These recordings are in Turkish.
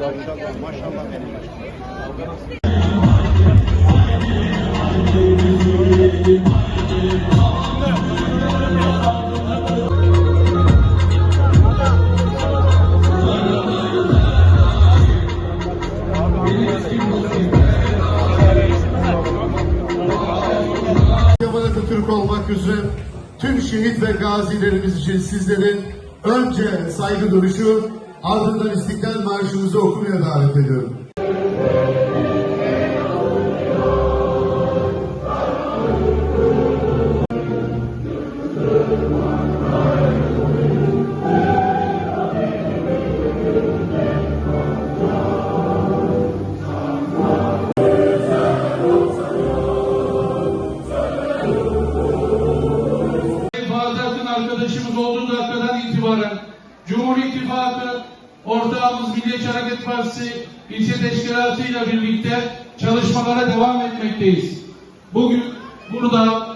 Maşallah, Atatürk olmak üzere tüm şehit ve gazilerimiz için sizlerin önce saygı duruşu ardından İstiklal Marşımızı okumaya davet ediyorum. Arkadaşımız olduğu itibaren Cumhur İttifakı ortağımız Milliyetçi Hareket Partisi ilçe teşkilatıyla birlikte çalışmalara devam etmekteyiz. Bugün burada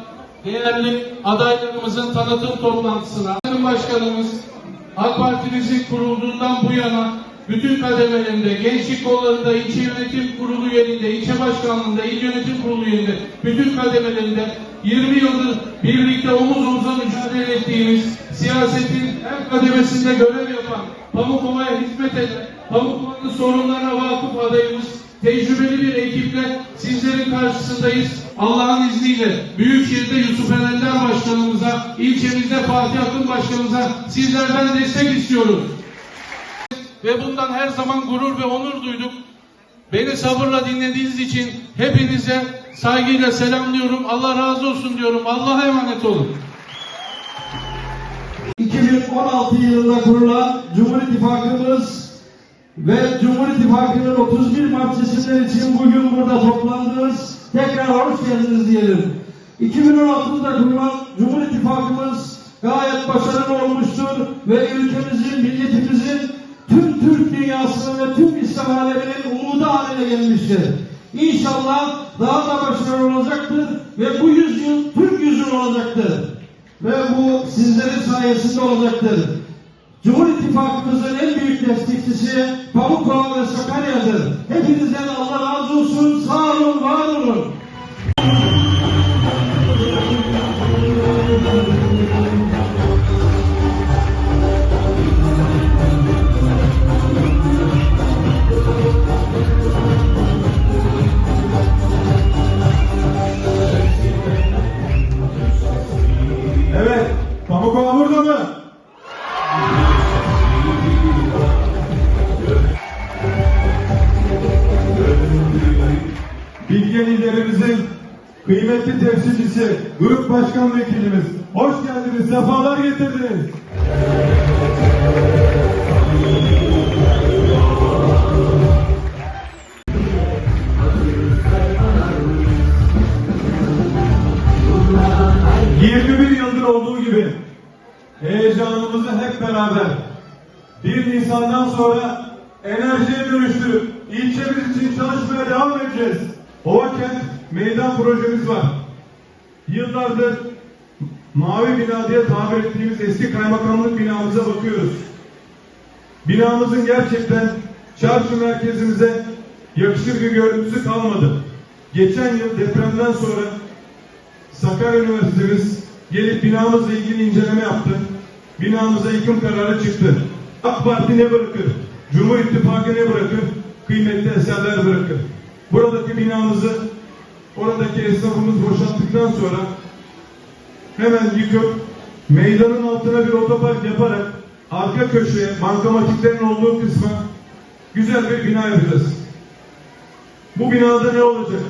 değerli adaylarımızın tanıtım toplantısına Sayın Başkanımız AK Parti'mizin kurulduğundan bu yana bütün kademelerinde, gençlik kollarında, ilçe yönetim kurulu üyeliğinde, ilçe başkanlığında, il yönetim kurulu üyeliğinde, bütün kademelerinde 20 yıldır birlikte omuz omuza mücadele ettiğimiz, siyasetin her kademesinde görev yapan, Pamukova'ya hizmet eden, Pamukova'nın sorunlarına vakıf adayımız, tecrübeli bir ekiple sizlerin karşısındayız. Allah'ın izniyle Büyükşehir'de Yusuf Erenler Başkanımıza, ilçemizde Fatih Akın Başkanımıza sizlerden destek istiyoruz ve bundan her zaman gurur ve onur duyduk. Beni sabırla dinlediğiniz için hepinize saygıyla selamlıyorum. Allah razı olsun diyorum. Allah'a emanet olun. 2016 yılında kurulan Cumhur İttifakımız ve Cumhur İttifakı'nın 31 Mart seçimleri için bugün burada toplandınız. Tekrar hoş geldiniz diyelim. 2016'da kurulan Cumhur İttifakımız gayet başarılı olmuştur ve ülkemizin, milletimizin tüm Türk dünyasının ve tüm İslam aleminin umudu haline gelmiştir. İnşallah daha da başarılı olacaktır ve bu yüzyıl Türk yüzyılı olacaktır ve bu sizlerin sayesinde olacaktır. Cumhur İttifakımızın en büyük destekçisi Pamukkale ve Sakarya'dır. Hepinizden Allah razı olsun. Sağ kıymetli temsilcisi, grup başkan vekilimiz. Hoş geldiniz, sefalar getirdiniz. ...21 yıldır olduğu gibi... ...heyecanımızı hep beraber... ...1 Nisan'dan sonra... ...enerjiye dönüştürüp... ...ilçemiz için çalışmaya devam edeceğiz. Ovakent meydan projemiz var. Yıllardır... ...mavi bina diye tabir ettiğimiz eski kaymakamlık binamıza bakıyoruz. Binamızın gerçekten... ...çarşı merkezimize... ...yakışır bir görüntüsü kalmadı. Geçen yıl depremden sonra... Sakarya Üniversitemiz gelip binamızla ilgili inceleme yaptı. Binamıza yıkım kararı çıktı. AK Parti ne bırakır? Cumhur İttifakı ne bırakır? Kıymetli eserler bırakır. Buradaki binamızı oradaki esnafımız boşalttıktan sonra hemen yıkıp meydanın altına bir otopark yaparak arka köşeye bankamatiklerin olduğu kısma güzel bir bina yapacağız. Bu binada ne olacak?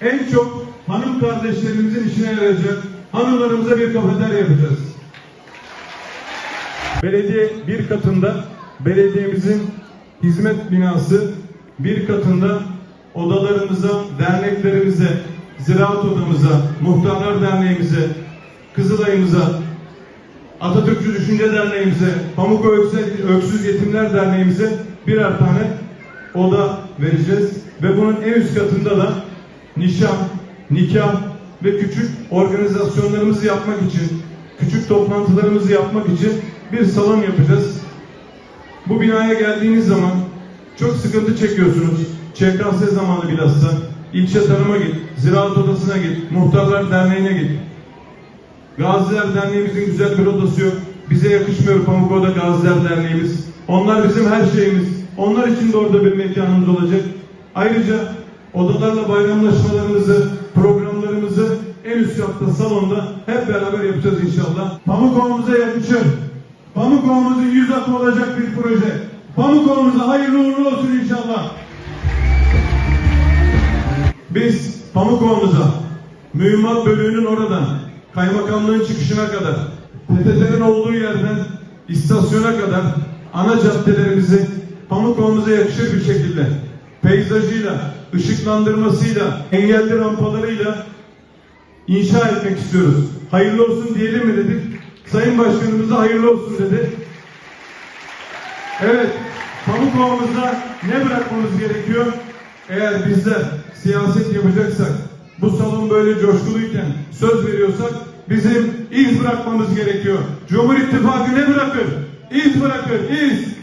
En çok hanım kardeşlerimizin işine yarayacak hanımlarımıza bir kafeterya yapacağız. Belediye bir katında belediyemizin hizmet binası bir katında odalarımıza, derneklerimize, ziraat odamıza, muhtarlar derneğimize, Kızılay'ımıza, Atatürkçü Düşünce Derneğimize, Pamuk Öksüz, Yetimler Derneğimize birer tane oda vereceğiz. Ve bunun en üst katında da nişan, nikah ve küçük organizasyonlarımızı yapmak için, küçük toplantılarımızı yapmak için bir salon yapacağız. Bu binaya geldiğiniz zaman çok sıkıntı çekiyorsunuz. ÇKS zamanı bilhassa. İlçe tarıma git, ziraat odasına git, muhtarlar derneğine git. Gaziler Derneğimizin güzel bir odası yok. Bize yakışmıyor Pamukova'da Gaziler Derneğimiz. Onlar bizim her şeyimiz. Onlar için de orada bir mekanımız olacak. Ayrıca odalarla bayramlaşmalarımızı, programlarımızı en üst katta salonda hep beraber yapacağız inşallah. Pamukova'mıza yakışır. Pamukova'mızın yüz atı olacak bir proje. Pamukova'mıza hayırlı uğurlu olsun inşallah. Biz Pamukova'mıza mühimmat bölüğünün oradan kaymakamlığın çıkışına kadar PTT'nin olduğu yerden istasyona kadar ana caddelerimizi Pamukova'mıza yakışır bir şekilde peyzajıyla, ışıklandırmasıyla, engelli rampalarıyla inşa etmek istiyoruz. Hayırlı olsun diyelim mi dedik. Sayın Başkanımıza hayırlı olsun dedi. Evet, Pamukova'mızda ne bırakmamız gerekiyor? Eğer bizler siyaset yapacaksak, bu salon böyle coşkuluyken söz veriyorsak bizim iz bırakmamız gerekiyor. Cumhur İttifakı ne bırakır? İz bırakır, iz.